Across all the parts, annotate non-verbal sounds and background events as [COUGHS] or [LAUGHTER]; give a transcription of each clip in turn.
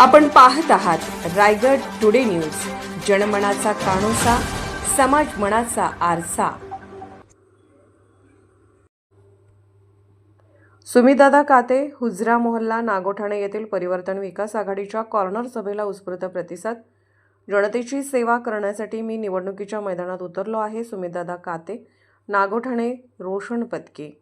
आपण पाहत आहात रायगड टुडे न्यूज. जनमनाचा कानोसा समाज मनाचा आरसा. सुमितदादा काते हुजरा मोहल्ला नागोठाणे येथील परिवर्तन विकास आघाडीच्या कॉर्नर सभेला उत्स्फूर्त प्रतिसाद. जनतेची सेवा करण्यासाठी मी निवडणुकीच्या मैदानात उतरलो आहे सुमितदादा काते नागोठाणे रोशन पत्की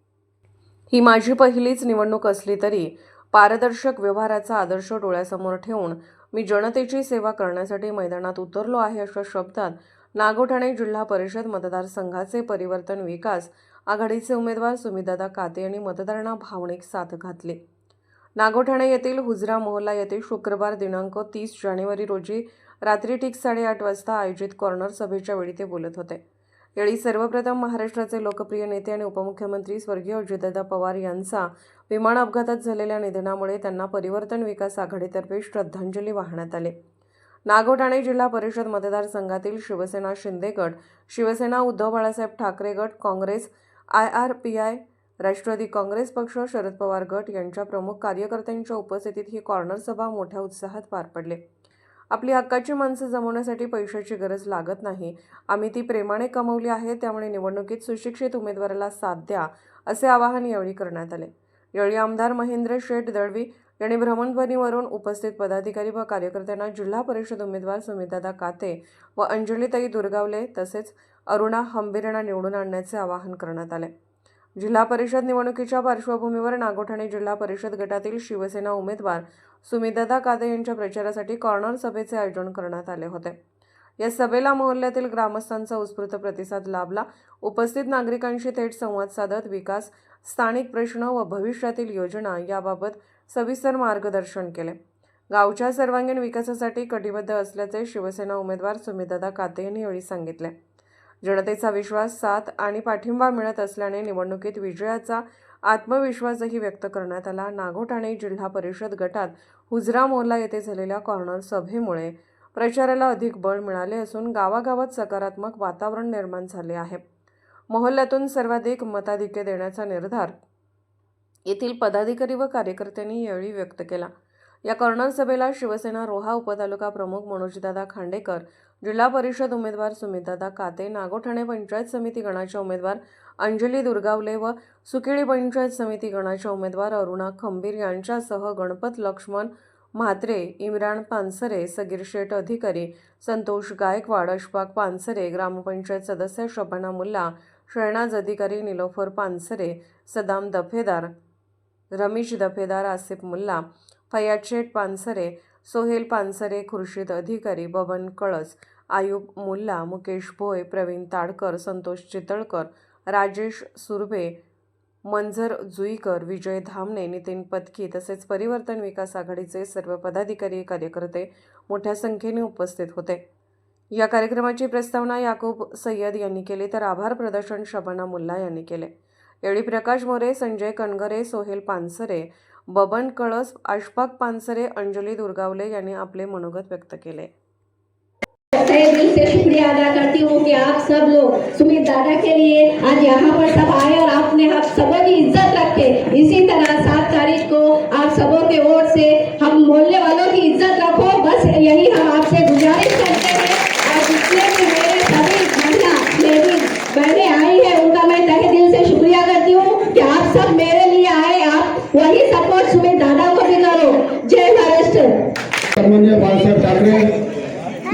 ही माझी पहिलीच निवडणूक असली तरी पारदर्शक व्यवहाराचा आदर्श डोळ्यासमोर ठेवून मी जनतेची सेवा करण्यासाठी मैदानात उतरलो आहे अशा शब्दात नागोठाणे जिल्हा परिषद मतदारसंघाचे परिवर्तन विकास आघाडीचे उमेदवार सुमितदादा काते यांनी मतदारांना भावनिक साथ घातली. नागोठाणे येथील हुजरा मोहल्ला येथे शुक्रवार दिनांक तीस जानेवारी रोजी रात्री ठीक साडेआठ वाजता आयोजित कॉर्नर सभेच्या वेळी ते बोलत होते. यावेळी सर्वप्रथम महाराष्ट्राचे लोकप्रिय नेते आणि उपमुख्यमंत्री स्वर्गीय अजितदादा पवार यांचा विमान अपघातात झालेल्या निधनामुळे त्यांना परिवर्तन विकास आघाडीतर्फे श्रद्धांजली वाहण्यात आली. नागोठाणे जिल्हा परिषद मतदारसंघातील शिवसेना शिंदे गट शिवसेना उद्धव बाळासाहेब ठाकरे गट Congress I R P I Rashtrawadi Congress पक्ष शरद पवार गट यांच्या प्रमुख कार्यकर्त्यांच्या उपस्थितीत ही कॉर्नर सभा मोठ्या उत्साहात पार पडली. आपली हक्काची माणसं जमवण्यासाठी पैशाची गरज लागत नाही. आम्ही ती प्रेमाने कमवली आहे त्यामुळे निवडणुकीत सुशिक्षित उमेदवाराला साथ द्या असे आवाहन यावेळी करण्यात आले. यावेळी आमदार महेंद्र शेठ दळवी यांनी भ्रमणध्वनीवरून उपस्थित पदाधिकारी व कार्यकर्त्यांना जिल्हा परिषद उमेदवार सुमितादा काते व अंजलीताई दुर्गावले तसेच अरुणा हंबीरणा निवडून आणण्याचे आवाहन करण्यात आले. जिल्हा परिषद निवडणुकीच्या पार्श्वभूमीवर नागोठाणे जिल्हा परिषद गटातील शिवसेना उमेदवार सुमितदादा काते यांच्या प्रचारासाठी कॉर्नर सभेचे आयोजन करण्यात आले होते. या सभेला मोहल्ल्यातील ग्रामस्थांचा उत्स्फूर्त प्रतिसाद लाभला. उपस्थित नागरिकांशी थेट संवाद साधत विकास स्थानिक प्रश्न व भविष्यातील योजना याबाबत सविस्तर मार्गदर्शन केले. गावच्या सर्वांगीण विकासासाठी कटिबद्ध असल्याचे शिवसेना उमेदवार सुमितदादा काते यांनी यावेळी सांगितले. जनतेचा विश्वास साथ आणि पाठिंबा मिळत असल्याने निवडणुकीत विजयाचा आत्मविश्वासही व्यक्त करण्यात आला. नागोठाणे जिल्हा परिषद गटात हुजरा मोहल्ला येथे झालेल्या कॉर्नर सभेमुळे प्रचाराला अधिक बळ मिळाले असून गावागावात सकारात्मक वातावरण निर्माण झाले आहे. मोहल्ल्यातून सर्वाधिक मताधिक्य देण्याचा निर्धार येथील पदाधिकारी व कार्यकर्त्यांनी यावेळी व्यक्त केला. या कॉर्नर सभेला शिवसेना रोहा उपतालुका प्रमुख मनोजदादा खांडेकर जिल्हा परिषद उमेदवार सुमितदादा काते नागोठाणे पंचायत समिती गणाच्या उमेदवार अंजली दुर्गावले व सुकेळी पंचायत समिती गणाच्या उमेदवार अरुणा खंबीर यांच्यासह गणपत लक्ष्मण म्हात्रे इम्रान पानसरे सगीर शेठ अधिकारी संतोष गायकवाड अशफाक पानसरे ग्रामपंचायत सदस्य शबाना मुल्ला शहनाज अधिकारी निलोफर पानसरे सदाम दफेदार रमेश दफेदार आसिफ मुल्ला फयाद शेठ पानसरे सोहेल पानसरे खुर्शीद अधिकारी बबन कळस आयुब मुल्ला मुकेश भोय प्रवीण ताडकर संतोष चितळकर राजेश सुरभे मंझर जुईकर विजय धामणे नितीन पत्की तसेच परिवर्तन विकास आघाडीचे सर्व पदाधिकारी कार्यकर्ते मोठ्या संख्येने उपस्थित होते. या कार्यक्रमाची प्रस्तावना याकूब सय्यद यांनी केली तर आभार प्रदर्शन शबाना मुल्ला यांनी केले. यावेळी प्रकाश मोरे संजय कणगरे सोहेल पानसरे बबन कळस अशफाक पानसरे अंजली दुर्गावले यांनी आपले मनोगत व्यक्त केले. तहे दिल से शुक्रिया अदा करती हूँ कि आप सब लोग सुमित दादा के लिए आज यहाँ पर सब आए और आपने आप सबों की इज्जत रखे इसी तरह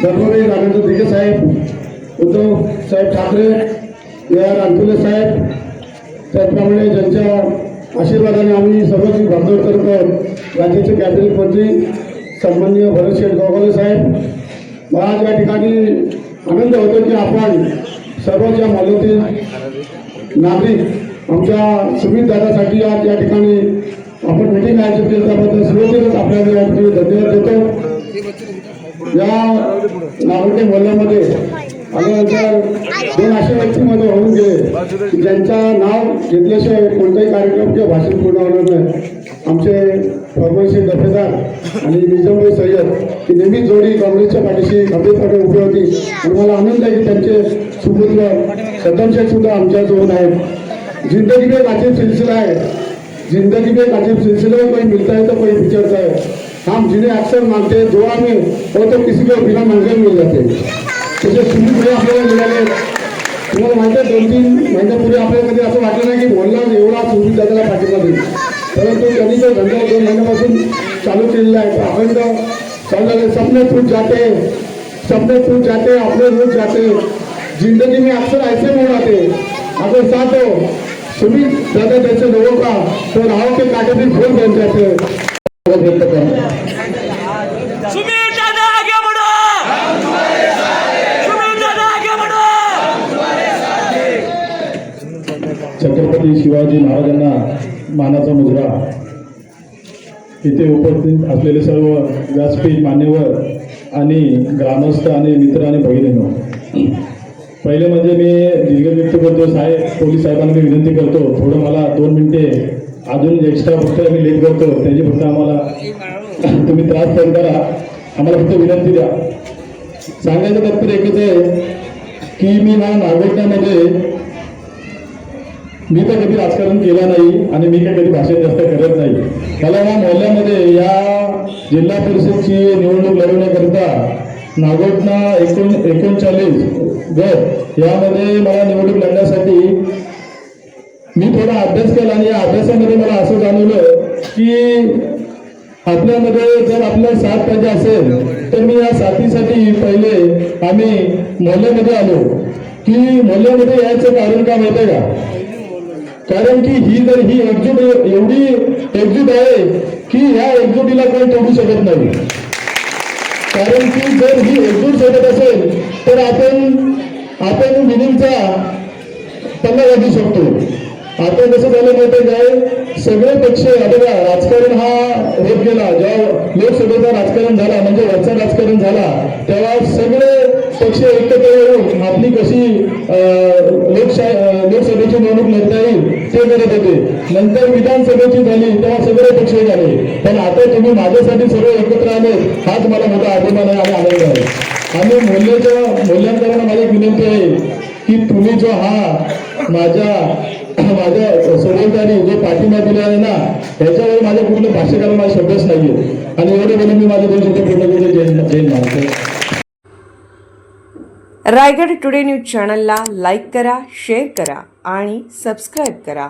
धर्मवीर राजेंद्र दिगे साहेब उद्धव साहेब ठाकरे या आर साहेब त्याचप्रमाणे ज्यांच्या आशीर्वादाने आम्ही सर्वच भागवत करतो राज्याचे कॅबिनेट मंत्री सन्मान्य भरतशेठ गोगावले साहेब मला आज या ठिकाणी आनंद होतो की आपण सर्व ज्या मालवतील नागरिक आमच्या सुमित दादासाठी आज या ठिकाणी आपण मिटिंग आयोजित केली त्याबद्दल सर्वजणच आपल्याला या ठिकाणी धन्यवाद देतो. या नागोटे मोहल्ल्यामध्ये आल्यानंतर दोन असे व्यक्तीमध्ये होऊन गेले. की ज्यांचं नाव घेतल्याशिवाय कोणताही कार्यक्रम किंवा भाषण पूर्ण होणार नाही. आमचे फर्मशी दफेदार आणि निजामभाई सय्यद ही नेहमीच जोडी काँग्रेसच्या पाठीशी खंबीरपणे उभी होती. आणि मला आनंद आहे की त्यांचे सुपुत्र सदनशेख शेख सुद्धा आमच्याजवळ आहेत. जिंदगी में एक अजीब सिलसिला आहे. जिंदगी में एक अजीब सिलसिला है कोई मिलता है तो कोई है हम जिन्हें अक्सर मानते हैं, दुआ में वो तो किसी को बिना मांगे मिल जाते हैं। तसे माहिती आहे दोन तीन महिन्यापूर्वी आपल्याला कधी असं वाटलं नाही की बोलला एवढा सुमित दादाला पाठिंबा देईल परंतु त्यांनी जो धंदा दोन महिन्यापासून चालू केलेला आहे. तो अखंड चालू झाले सपने फूट जाते. सपने फूट जाते अपने रूट जाते. ज़िंदगी में अक्सर ऐसे मोड़ आते अगर साथ हो सुमित दादा जैसे लोगों का तो राहों के कांटे भी फूल बन जाते हैं छत्रपती शिवाजी महाराजांना मानाचा मुजरा. इथे उपस्थित असलेले सर्व व्यासपीठ मान्यवर आणि ग्रामस्थ आणि मित्र आणि भगिनींनो. पहिले म्हणजे मी दीर्घ व्यक्त करतो साहेब पोलीस साहेबांना मी विनंती करतो. थोडं मला दोन मिनिटे अजून एक्स्ट्रा फक्त मी लेट करतो. त्याची फक्त आम्हाला तुम्ही त्रास करू करा. आम्हाला फक्त विनंती द्या. सांगायचं तात्पर्य एकच आहे की मी ना नागरिकांमध्ये मी तर कधी राजकारण केलं नाही आणि मी काही कधी भाषण जास्त करत नाही. मला या मोहल्ल्यामध्ये या जिल्हा परिषदची निवडणूक लढवण्याकरिता नागोटना एकोण एकोणचाळीस गट यामध्ये मला निवडणूक लढण्यासाठी मी थोडा अभ्यास केला आणि या अभ्यासामध्ये मला असं जाणवलं की आपल्यामध्ये जर आपल्या साथ पाहिजे असेल तर मी या साथीसाठी पहिले आम्ही मोहल्ल्यामध्ये आलो. की मोहल्ल्यामध्ये यायचं कारण काय माहिती आहे का? कारण की ही जर ही एकजूट एवढी एकजूट आहे की ह्या एकजुटीला कोणी तोडू शकत नाही. कारण की जर ही एकजूट सोबत असेल तर आपण आपण विनिंगचा पल्ला वाजू शकतो. आता कसं झालं माहिती काय सगळे पक्ष आता बघा राजकारण हा होत गेला. जेव्हा लोकसभेचा राजकारण झाला म्हणजे वरचा राजकारण झाला तेव्हा सगळे पक्ष एकत्र येऊन आपली कशी लोकशाही लोकसभेची निवडणूक लढता येईल ते करत होते. नंतर विधानसभेची झाली तेव्हा सगळे पक्ष झाले. पण आता तुम्ही माझ्यासाठी सगळे एकत्र आले हाच मला मोठा अभिमान आहे आणि आनंद आहे. आणि मूल्याच्या मूल्यांकनाला माझी विनंती आहे की तुम्ही जो हा माझ्या [COUGHS] माझ्या सभोवतानी जो पाठिंबा दिला आहे ना त्याच्यावर माझ्या कुठलं भाष्य माझा शब्दच नाहीये. आणि एवढे बोलून मी माझे दोन शब्द पूर्ण केले जैन जैन मानतो रायगड टुडे न्यूज चॅनलला लाईक करा शेअर करा आणि सबस्क्राईब करा.